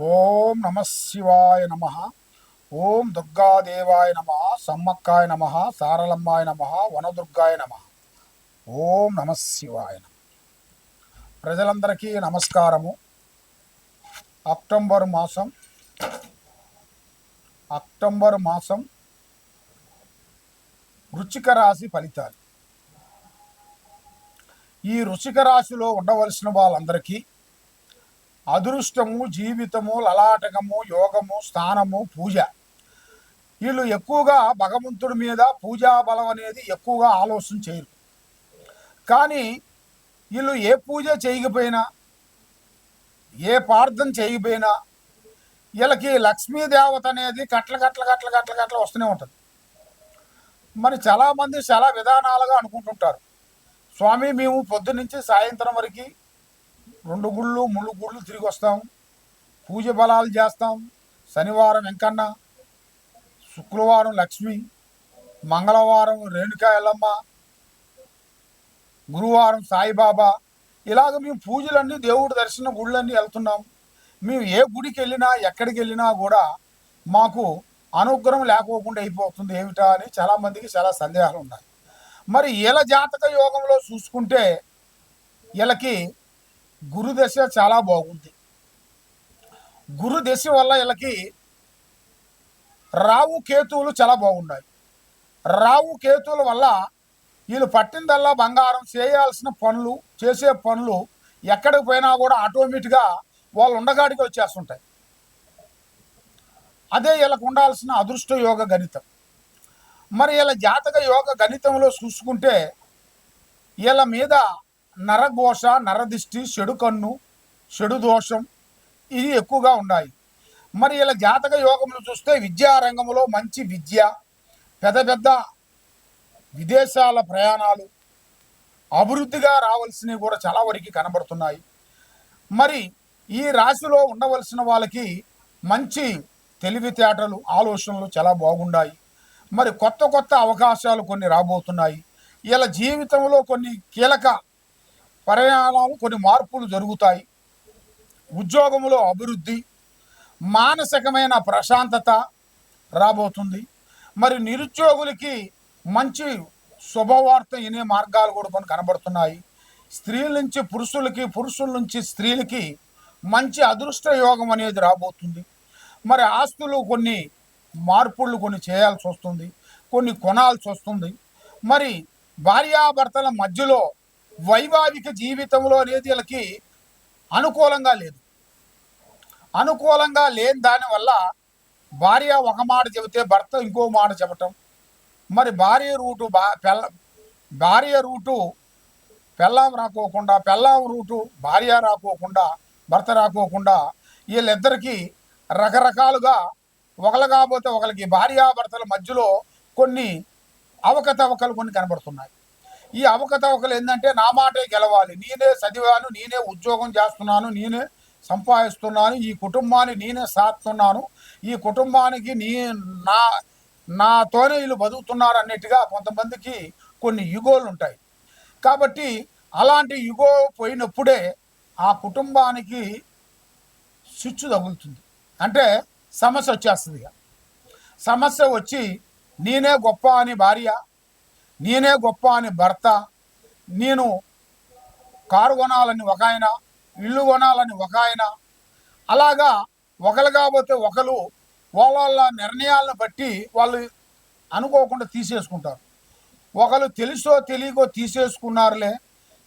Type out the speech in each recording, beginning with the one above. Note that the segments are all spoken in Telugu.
ఓం నమ శివాయ నమ. ఓం దుర్గాదేవాయ నమ. సమ్మక్కాయ నమ. సారలమ్మాయ నమ. వనదుర్గాయ నమ. ఓం నమ శివాయ నమ. ప్రజలందరికీ నమస్కారము. అక్టోబర్ మాసం. అక్టోబర్ మాసం. వృచ్చిక రాశి ఫలితాలు. ఈ వృచ్చిక రాశిలో ఉండవలసిన వాళ్ళందరికీ అదృష్టము జీవితము లలాటకము యోగము స్థానము పూజ. వీళ్ళు ఎక్కువగా భగవంతుడి మీద పూజా బలం అనేది ఎక్కువగా ఆలోచన చేయరు. కానీ వీళ్ళు ఏ పూజ చేయకపోయినా ఏ ప్రార్థన చేయకపోయినా వీళ్ళకి లక్ష్మీదేవత అనేది కట్ల కట్ల కట్ల కట్ల కట్ల వస్తూనే ఉంటుంది. మరి చాలామంది చాలా విధానాలుగా అనుకుంటుంటారు. స్వామి మేము పొద్దునుంచి సాయంత్రం వరకు రెండు గుళ్ళు మూడు గుళ్ళు తిరిగి వస్తాం. పూజ బలాలు చేస్తాం. శనివారం వెంకన్న శుక్రవారం లక్ష్మి మంగళవారం రేణుకా ఎల్లమ్మ గురువారం సాయిబాబా. ఇలాగ మేము పూజలన్నీ దేవుడి దర్శనం గుళ్ళన్నీ వెళ్తున్నాం. మేము ఏ గుడికి వెళ్ళినా ఎక్కడికి వెళ్ళినా కూడా మాకు అనుగ్రహం లేకోకుండా అయిపోతుంది ఏమిటా అని చాలామందికి చాలా సందేహాలు ఉన్నాయి. మరి ఈల జాతక యోగంలో చూసుకుంటే వీళ్ళకి గురుదశ చాలా బాగుంది. గురుదశ వల్ల వీళ్ళకి రావు కేతువులు చాలా బాగున్నాయి. రావు కేతువుల వల్ల వీళ్ళు పట్టిందల్లా బంగారం చేయాల్సిన పనులు చేసే పనులు ఎక్కడికి పోయినా కూడా ఆటోమేటిక్గా వాళ్ళు ఉండగాడికి వచ్చేస్తుంటాయి. అదే వీళ్ళకు ఉండాల్సిన అదృష్ట యోగ గణితం. మరి వీళ్ళ జాతక యోగ గణితంలో చూసుకుంటే వీళ్ళ మీద నరఘోష నరదిష్టి చెడు కన్ను చెడు దోషం ఇవి ఎక్కువగా ఉన్నాయి. మరి ఇలా జాతక యోగములు చూస్తే విద్యారంగంలో మంచి విద్య పెద్ద పెద్ద విదేశాల ప్రయాణాలు అభివృద్ధిగా రావాల్సినవి కూడా చాలా వరకు కనబడుతున్నాయి. మరి ఈ రాశిలో ఉండవలసిన వాళ్ళకి మంచి తెలివితేటలు ఆలోచనలు చాలా బాగున్నాయి మరి కొత్త కొత్త అవకాశాలు కొన్ని రాబోతున్నాయి. ఇలా జీవితంలో కొన్ని కీలక పరిణామాలు కొన్ని మార్పులు జరుగుతాయి. ఉద్యోగంలో అభివృద్ధి మానసికమైన ప్రశాంతత రాబోతుంది. మరి నిరుద్యోగులకి మంచి శుభవార్త వినే మార్గాలు కూడా కొన్ని కనబడుతున్నాయి. స్త్రీల నుంచి పురుషులకి పురుషుల నుంచి స్త్రీలకి మంచి అదృష్ట యోగం అనేది రాబోతుంది. మరి ఆస్తులు కొన్ని మార్పులు కొన్ని చేయాల్సి వస్తుంది. కొన్ని కొనాల్సి వస్తుంది. మరి భార్యాభర్తల మధ్యలో వైవాహిక జీవితంలో అనేది వీళ్ళకి అనుకూలంగా లేదు. అనుకూలంగా లేని దానివల్ల భార్య ఒక మాట చెబితే భర్త ఇంకో మాట చెప్పటం. మరి భార్య రూటు బా పెళ్ళ భార్య రూటు పెళ్ళాం రాకోకుండా పెళ్ళాం రూటు భార్య రాకోకుండా భర్త రాకోకుండా వీళ్ళిద్దరికీ రకరకాలుగా ఒకరు కాకపోతే ఒకరికి భార్యాభర్తల మధ్యలో కొన్ని అవకతవకలు కొన్ని కనబడుతున్నాయి. ఈ అవకతవకలు ఏంటంటే నా మాటే గెలవాలి. నేనే చదివాను నేనే ఉద్యోగం చేస్తున్నాను నేనే సంపాదిస్తున్నాను ఈ కుటుంబాన్ని నేనే సాస్తున్నాను ఈ కుటుంబానికి నీ నా నాతోనే వీళ్ళు బతుకుతున్నారు అన్నట్టుగా కొంతమందికి కొన్ని యుగోలు ఉంటాయి కాబట్టి అలాంటి యుగో పోయినప్పుడే ఆ కుటుంబానికి స్విచ్ తగులుతుంది. అంటే సమస్య వచ్చేస్తుంది సమస్య వచ్చి నేనే గొప్ప అని భార్య నేనే గొప్ప అని భర్త నేను కారు కొనాలని ఒక ఆయన ఇల్లు కొనాలని ఒక ఆయన. అలాగా ఒకరు కాకపోతే ఒకరు వాళ్ళ వాళ్ళ నిర్ణయాలను బట్టి వాళ్ళు అనుకోకుండా తీసేసుకుంటారు. ఒకరు తెలుసో తెలియకో తీసేసుకున్నారులే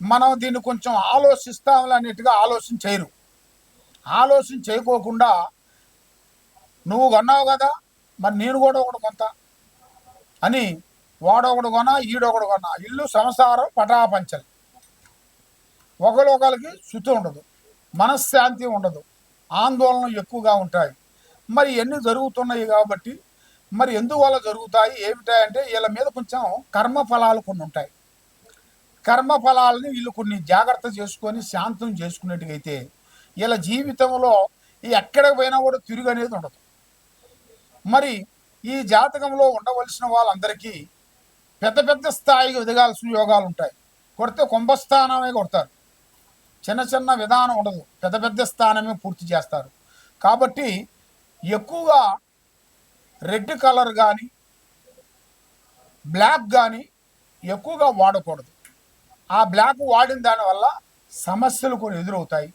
మనం దీన్ని కొంచెం ఆలోచిస్తాంలే అన్నట్టుగా ఆలోచన చేయరు. ఆలోచన చేయకోకుండా నువ్వు కొన్నావు కదా మరి నేను కూడా ఒకటి కొంత అని వాడొకడు కొనా ఈడొకడు కొనా ఇల్లు సంసారం పటాపంచలు. ఒకరికొకరికి శుద్ధి ఉండదు మనశ్శాంతి ఉండదు ఆందోళన ఎక్కువగా ఉంటాయి. మరి ఎన్ని జరుగుతున్నాయి కాబట్టి మరి ఎందువల్ల జరుగుతాయి ఏమిటాయంటే వీళ్ళ మీద కొంచెం కర్మ ఫలాలు కొన్ని ఉంటాయి. కర్మ ఫలాలని వీళ్ళు కొన్ని జాగ్రత్త చేసుకొని శాంతం చేసుకునేట్టుగైతే వీళ్ళ జీవితంలో ఎక్కడికి పోయినా కూడా తిరుగు అనేది ఉండదు. మరి ఈ జాతకంలో ఉండవలసిన వాళ్ళందరికీ పెద్ద పెద్ద స్థాయికి ఎదగాల్సిన యోగాలు ఉంటాయి కొడితే కుంభస్థానమే కొడతారు. చిన్న చిన్న విధానం ఉండదు. పెద్ద పెద్ద స్థానమే పూర్తి చేస్తారు. కాబట్టి ఎక్కువగా రెడ్ కలర్ కానీ బ్లాక్ కానీ ఎక్కువగా వాడకూడదు. ఆ బ్లాక్ వాడిన దానివల్ల సమస్యలు కొన్ని ఎదురవుతాయి.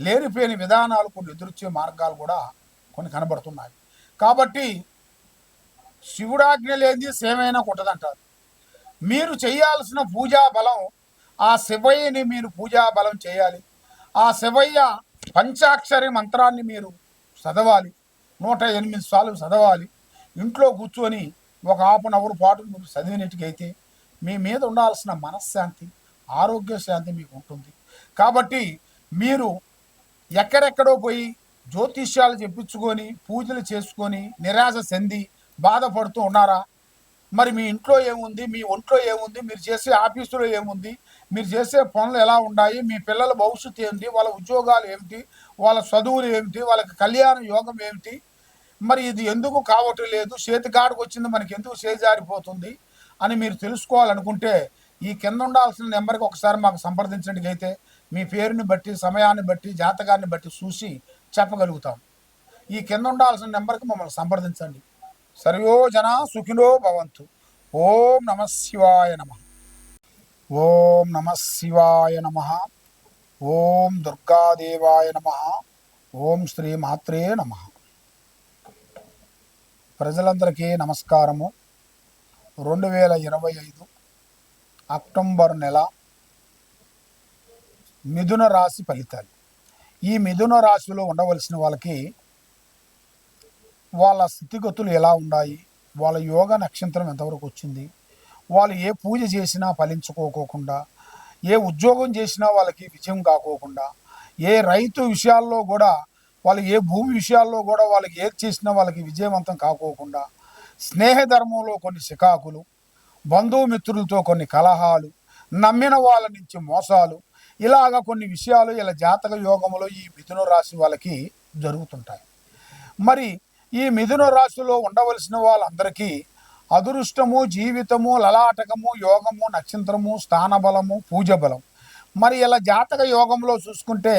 లేనిపోయిన విధానాలు కొన్ని ఎదురొచ్చే మార్గాలు కూడా కొన్ని కనబడుతున్నాయి. కాబట్టి శివుడాజ్ఞ లేనిది సేమైనా కొట్టదంటారు. మీరు చేయాల్సిన పూజా బలం ఆ శివయ్యని మీరు పూజా బలం చేయాలి. ఆ శివయ్య పంచాక్షరి మంత్రాన్ని మీరు చదవాలి. నూట ఎనిమిది సార్లు చదవాలి. ఇంట్లో కూర్చొని ఒక హాఫ్ అన్ అవర్ పాటు మీరు చదివినట్టుకైతే మీ మీద ఉండాల్సిన మనశ్శాంతి ఆరోగ్య శాంతి మీకు ఉంటుంది. కాబట్టి మీరు ఎక్కడెక్కడో పోయి జ్యోతిష్యాలు చెప్పించుకొని పూజలు చేసుకొని నిరాశ చెంది బాధపడుతూ ఉన్నారా? మరి మీ ఇంట్లో ఏముంది? మీ ఒంట్లో ఏముంది? మీరు చేసే ఆఫీసులో ఏముంది? మీరు చేసే పనులు ఎలా ఉన్నాయి? మీ పిల్లల భవిష్యత్తు ఏమిటి వాళ్ళ ఉద్యోగాలు ఏమిటి? వాళ్ళ చదువులు ఏమిటి? వాళ్ళకి కళ్యాణ యోగం ఏమిటి? మరి ఇది ఎందుకు కావటం లేదు? చేతికాడకు వచ్చింది మనకి ఎందుకు చేజారిపోతుంది? అని మీరు తెలుసుకోవాలనుకుంటే ఈ కింద ఉండాల్సిన నెంబర్కి ఒకసారి మాకు సంప్రదించండి అయితే మీ పేరుని బట్టి సమయాన్ని బట్టి జాతకాన్ని బట్టి చూసి చెప్పగలుగుతాం. ఈ కింద ఉండాల్సిన నెంబర్కి మమ్మల్ని సంప్రదించండి. సర్వో జన సుఖినో భవంతు. ఓం నమ శివాయ నమ. ఓం నమ శివాయ నమ. ఓం దుర్గాదేవాయ నమ. ఓం శ్రీ మాత్రే నమ. ప్రజలందరికీ నమస్కారము. రెండు వేల ఇరవై ఐదు అక్టోబర్ నెల మిథున రాశి ఫలితాలు. ఈ మిథున రాశిలో ఉండవలసిన వాళ్ళకి వాళ్ళ స్థితిగతులు ఎలా ఉన్నాయి? వాళ్ళ యోగ నక్షత్రం ఎంతవరకు వచ్చింది? వాళ్ళు ఏ పూజ చేసినా ఫలించుకోకోకుండా ఏ ఉద్యోగం చేసినా వాళ్ళకి విజయం కాకోకుండా ఏ రైతు విషయాల్లో కూడా వాళ్ళు ఏ భూమి విషయాల్లో కూడా వాళ్ళకి ఏది చేసినా వాళ్ళకి విజయవంతం కాకోకుండా స్నేహధర్మంలో కొన్ని శికాకులు బంధుమిత్రులతో కొన్ని కలహాలు నమ్మిన వాళ్ళ నుంచి మోసాలు ఇలాగ కొన్ని విషయాలు ఇలా జాతక యోగంలో ఈ మిథున రాశి వాళ్ళకి జరుగుతుంటాయి. మరి ఈ మిథున రాశిలో ఉండవలసిన వాళ్ళందరికీ అదృష్టము జీవితము లలాటకము యోగము నక్షత్రము స్థానబలము పూజ బలం మరి ఇలా జాతక యోగంలో చూసుకుంటే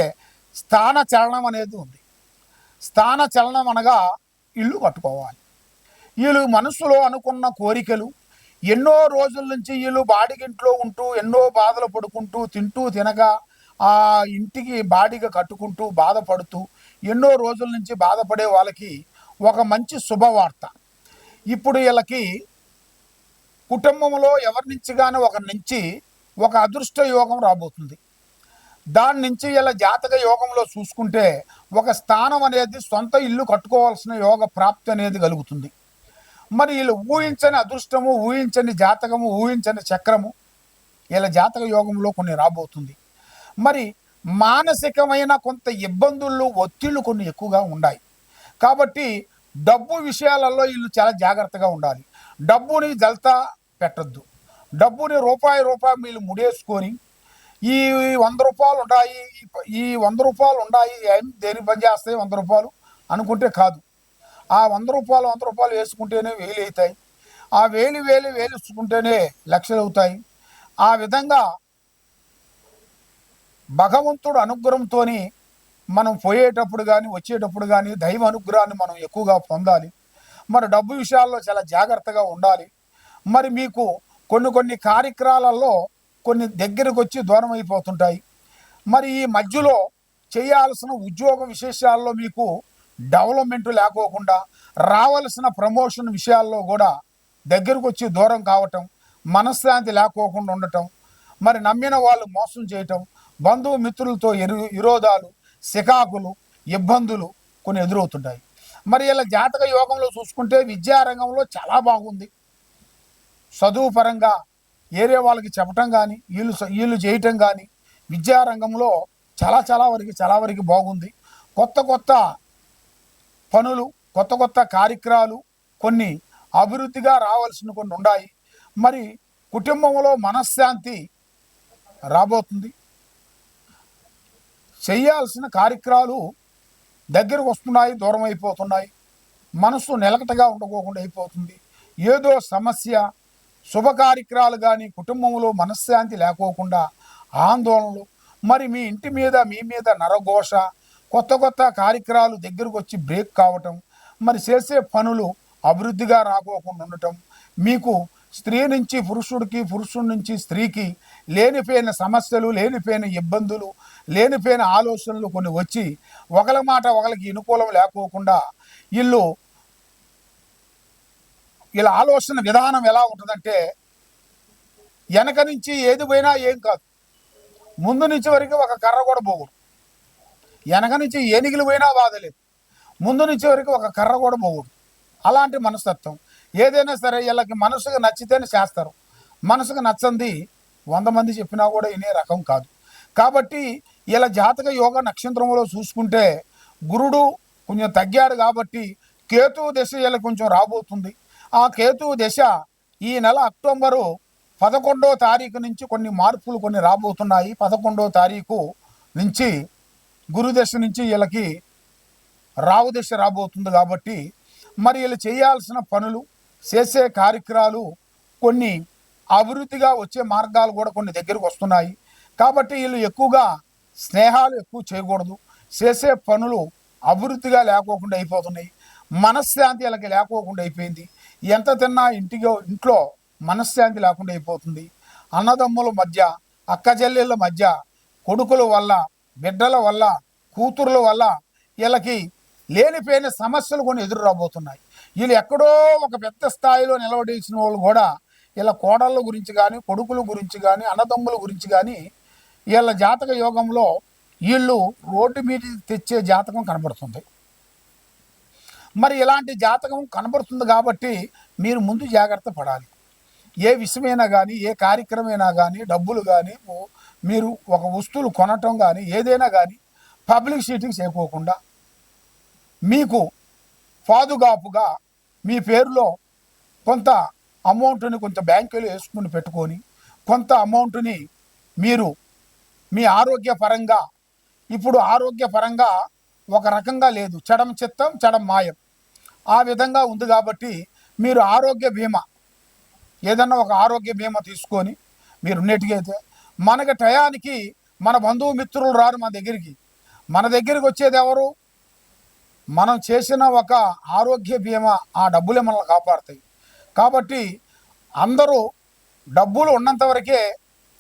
స్థాన చలనం అనేది ఉంది. స్థాన చలనం అనగా ఇల్లు కట్టుకోవాలి. వీళ్ళు మనసులో అనుకున్న కోరికలు ఎన్నో రోజుల నుంచి వీళ్ళు బాడిగింట్లో ఉంటూ ఎన్నో బాధలు పడుకుంటూ తింటూ తినగా ఆ ఇంటికి బాడిగ కట్టుకుంటూ బాధపడుతూ ఎన్నో రోజుల నుంచి బాధపడే వాళ్ళకి ఒక మంచి శుభవార్త. ఇప్పుడు వీళ్ళకి కుటుంబంలో ఎవరి నుంచి కానీ ఒకరి నుంచి ఒక అదృష్ట యోగం రాబోతుంది. దాని నుంచి ఇలా జాతక యోగంలో చూసుకుంటే ఒక స్థానం అనేది సొంత ఇల్లు కట్టుకోవాల్సిన యోగ ప్రాప్తి అనేది కలుగుతుంది. మరి వీళ్ళు ఊహించని అదృష్టము ఊహించని జాతకము ఊహించని చక్రము ఇలా జాతక యోగంలో కొన్ని రాబోతుంది. మరి మానసికమైన కొంత ఇబ్బందులు ఒత్తిళ్ళు కొన్ని ఎక్కువగా ఉన్నాయి కాబట్టి డబ్బు విషయాలలో వీళ్ళు చాలా జాగ్రత్తగా ఉండాలి. డబ్బుని జల్తా పెట్టద్దు. డబ్బుని రూపాయి రూపాయి వీళ్ళు ముడేసుకొని ఈ వంద రూపాయలు ఉన్నాయి ఈ వంద రూపాయలు ఉన్నాయి ఏం దేనికి పని చేస్తాయి వంద రూపాయలు అనుకుంటే కాదు. ఆ వంద రూపాయలు వంద రూపాయలు వేసుకుంటేనే వేలు అవుతాయి. ఆ వేలు వేలు వేలుసుకుంటేనే లక్షలు అవుతాయి. ఆ విధంగా భగవంతుడు అనుగ్రహంతో మనం పోయేటప్పుడు కానీ వచ్చేటప్పుడు కానీ దైవ అనుగ్రహాన్ని మనం ఎక్కువగా పొందాలి. మరి డబ్బు విషయాల్లో చాలా జాగ్రత్తగా ఉండాలి. మరి మీకు కొన్ని కొన్ని కార్యక్రమాలలో కొన్ని దగ్గరకు వచ్చి దూరం అయిపోతుంటాయి. మరి ఈ మధ్యలో చేయాల్సిన ఉద్యోగ విశేషాల్లో మీకు డెవలప్మెంట్ లేకోకుండా రావలసిన ప్రమోషన్ విషయాల్లో కూడా దగ్గరకు వచ్చి దూరం కావటం మనశ్శాంతి లేకోకుండా ఉండటం మరి నమ్మిన వాళ్ళు మోసం చేయటం బంధువు మిత్రులతో ఎరు విరోధాలు సికాకులు ఇబ్బందులు కొన్ని ఎదురవుతుంటాయి. మరి ఇలా జాతక యోగంలో చూసుకుంటే విద్యారంగంలో చాలా బాగుంది. చదువు పరంగా ఏరే వాళ్ళకి చెప్పటం కానీ వీళ్ళు వీళ్ళు చేయటం కానీ విద్యారంగంలో చాలా చాలా వరకు చాలా వరకు బాగుంది. కొత్త కొత్త పనులు కొత్త కొత్త కార్యక్రమాలు కొన్ని అభివృద్ధిగా రావాల్సిన కొన్ని ఉన్నాయి మరి కుటుంబంలో మనశ్శాంతి రాబోతుంది. చేయాల్సిన కార్యక్రమాలు దగ్గరకు వస్తున్నాయి దూరం అయిపోతున్నాయి. మనసు నిలకటగా ఉండకోకుండా అయిపోతుంది. ఏదో సమస్య శుభ కార్యక్రమాలు కానీ కుటుంబంలో మనశ్శాంతి లేకోకుండా ఆందోళనలు మరి మీ ఇంటి మీద మీ మీద నరఘోష కొత్త కొత్త కార్యక్రమాలు దగ్గరకు వచ్చి బ్రేక్ కావటం మరి చేసే పనులు అభివృద్ధిగా రాకోకుండా ఉండటం మీకు స్త్రీ నుంచి పురుషుడికి పురుషుడి నుంచి స్త్రీకి లేనిపోయిన సమస్యలు లేనిపోయిన ఇబ్బందులు లేనిపోయిన ఆలోచనలు కొన్ని వచ్చి ఒకరి మాట ఒకరికి అనుకూలం లేకోకుండా వీళ్ళు వీళ్ళ ఆలోచన విధానం ఎలా ఉంటుందంటే వెనక నుంచి ఏది పోయినా ఏం కాదు. ముందు నుంచి వరకు ఒక కర్ర కూడా పోకూడదు. వెనక నుంచి ఏనుగులు పోయినా బాధలేదు ముందు నుంచి వరకు ఒక కర్ర కూడా పోకూడదు. అలాంటి మనస్తత్వం. ఏదైనా సరే వీళ్ళకి మనసుకు నచ్చితేనే చేస్తారు. మనసుకు నచ్చంది వంద మంది చెప్పినా కూడా వినే రకం కాదు. కాబట్టి ఇలా జాతక యోగ నక్షత్రంలో చూసుకుంటే గురుడు కొంచెం తగ్గాడు కాబట్టి కేతువు దశ ఇలా కొంచెం రాబోతుంది. ఆ కేతువు దశ ఈ నెల అక్టోబరు పదకొండో తారీఖు నుంచి కొన్ని మార్పులు కొన్ని రాబోతున్నాయి. పదకొండో తారీఖు నుంచి గురుదశ నుంచి వీళ్ళకి రావు దశ రాబోతుంది కాబట్టి మరి వీళ్ళు చేయాల్సిన పనులు చేసే కార్యక్రమాలు కొన్ని అభివృద్ధిగా వచ్చే మార్గాలు కూడా కొన్ని దగ్గరకు వస్తున్నాయి. కాబట్టి వీళ్ళు ఎక్కువగా స్నేహాలు ఎక్కువ చేయకూడదు. చేసే పనులు అభివృద్ధిగా లేకోకుండా అయిపోతున్నాయి. మనశ్శాంతి వీళ్ళకి లేకోకుండా అయిపోయింది. ఎంత తిన్నా ఇంటికి ఇంట్లో మనశ్శాంతి లేకుండా అయిపోతుంది. అన్నదమ్ముల మధ్య అక్కజల్లెళ్ళ మధ్య కొడుకుల వల్ల బిడ్డల వల్ల కూతుర్ల వల్ల వీళ్ళకి లేనిపోయిన సమస్యలు కొన్ని ఎదురు రాబోతున్నాయి. వీళ్ళు ఎక్కడో ఒక పెద్ద స్థాయిలో నిలబడేసిన వాళ్ళు కూడా వీళ్ళ కోడళ్ళ గురించి కానీ కొడుకుల గురించి కానీ అన్నదమ్ముల గురించి కానీ వీళ్ళ జాతక యోగంలో వీళ్ళు రోడ్డు మీద తెచ్చే జాతకం కనబడుతుంది. మరి ఇలాంటి జాతకం కనబడుతుంది కాబట్టి మీరు ముందు జాగ్రత్త పడాలి. ఏ విషయమైనా కానీ ఏ కార్యక్రమైనా కానీ డబ్బులు కానీ మీరు ఒక వస్తువులు కొనటం కానీ ఏదైనా కానీ పబ్లిక్ సీటింగ్ చేయకోకుండా మీకు పాదుగాపుగా మీ పేరులో కొంత అమౌంట్ని కొంత బ్యాంకులో వేసుకుని పెట్టుకొని కొంత అమౌంట్ని మీరు మీ ఆరోగ్య పరంగా ఇప్పుడు ఆరోగ్య పరంగా ఒక రకంగా లేదు. చడం చిత్తం చడం మాయం. ఆ విధంగా ఉంది కాబట్టి మీరు ఆరోగ్య బీమా ఏదన్నా ఒక ఆరోగ్య బీమా తీసుకొని మీరు ఉన్నట్టుగైతే మనకి టయానికి మన బంధువు మిత్రులు రారు మన దగ్గరికి. మన దగ్గరికి వచ్చేది ఎవరు? మనం చేసిన ఒక ఆరోగ్య బీమా ఆ డబ్బులే మనల్ని కాపాడుతాయి. కాబట్టి అందరూ డబ్బులు ఉన్నంత వరకే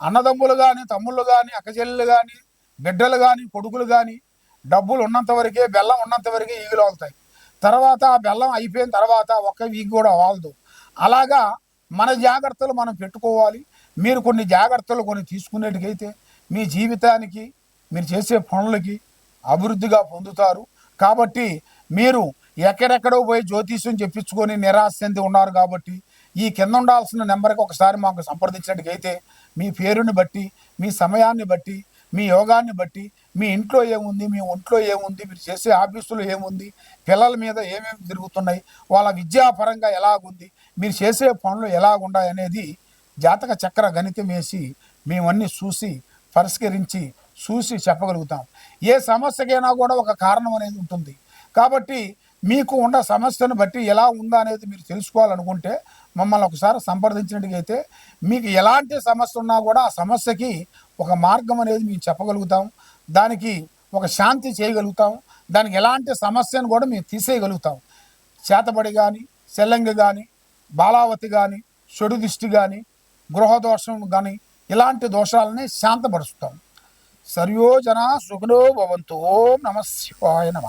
అన్నదమ్ములు కానీ తమ్ముళ్ళు కానీ అక్కచెల్లెలు కానీ బిడ్డలు కానీ కొడుకులు కానీ డబ్బులు ఉన్నంత వరకే బెల్లం ఉన్నంత వరకే ఈగులు అవుతాయి తర్వాత ఆ బెల్లం అయిపోయిన తర్వాత ఒక్క వీక్ కూడా వాలదు. అలాగా మన జాగ్రత్తలు మనం పెట్టుకోవాలి. మీరు కొన్ని జాగ్రత్తలు కొన్ని తీసుకునేటికైతే మీ జీవితానికి మీరు చేసే పనులకి అభివృద్ధిగా పొందుతారు. కాబట్టి మీరు ఎక్కడెక్కడో పోయి జ్యోతిష్యం చెప్పించుకొని నిరాశ చెంది ఉన్నారు కాబట్టి ఈ కింద ఉండాల్సిన నెంబర్కి ఒకసారి మాకు సంప్రదించినట్టుకైతే మీ పేరుని బట్టి మీ సమయాన్ని బట్టి మీ యోగాన్ని బట్టి మీ ఇంట్లో ఏముంది మీ ఒంట్లో ఏముంది మీరు చేసే ఆఫీసులో ఏముంది పిల్లల మీద ఏమేమి తిరుగుతున్నాయి వాళ్ళ విద్యాపరంగా ఎలాగుంది మీరు చేసే పనులు ఎలాగున్నాయి అనేది జాతక చక్ర గణితం వేసి మేమన్నీ చూసి పరిష్కరించి చూసి చెప్పగలుగుతాం. ఏ సమస్యకైనా కూడా ఒక కారణం అనేది ఉంటుంది. కాబట్టి మీకు ఉన్న సమస్యను బట్టి ఎలా ఉందా అనేది మీరు తెలుసుకోవాలనుకుంటే మమ్మల్ని ఒకసారి సంప్రదించినట్టుగైతే మీకు ఎలాంటి సమస్య ఉన్నా కూడా ఆ సమస్యకి ఒక మార్గం అనేది మేము చెప్పగలుగుతాం. దానికి ఒక శాంతి చేయగలుగుతాం. దానికి ఎలాంటి సమస్యను కూడా మేము తీసేయగలుగుతాం. చేతబడి కానీ సెల్లంగి కానీ బాలావతి కానీ చెడు దిష్టి కానీ గృహదోషం కానీ ఇలాంటి దోషాలని శాంతపరుస్తాం. సర్యోజన సుఖనో భవంతు ఓం నమ శివాయ నమ.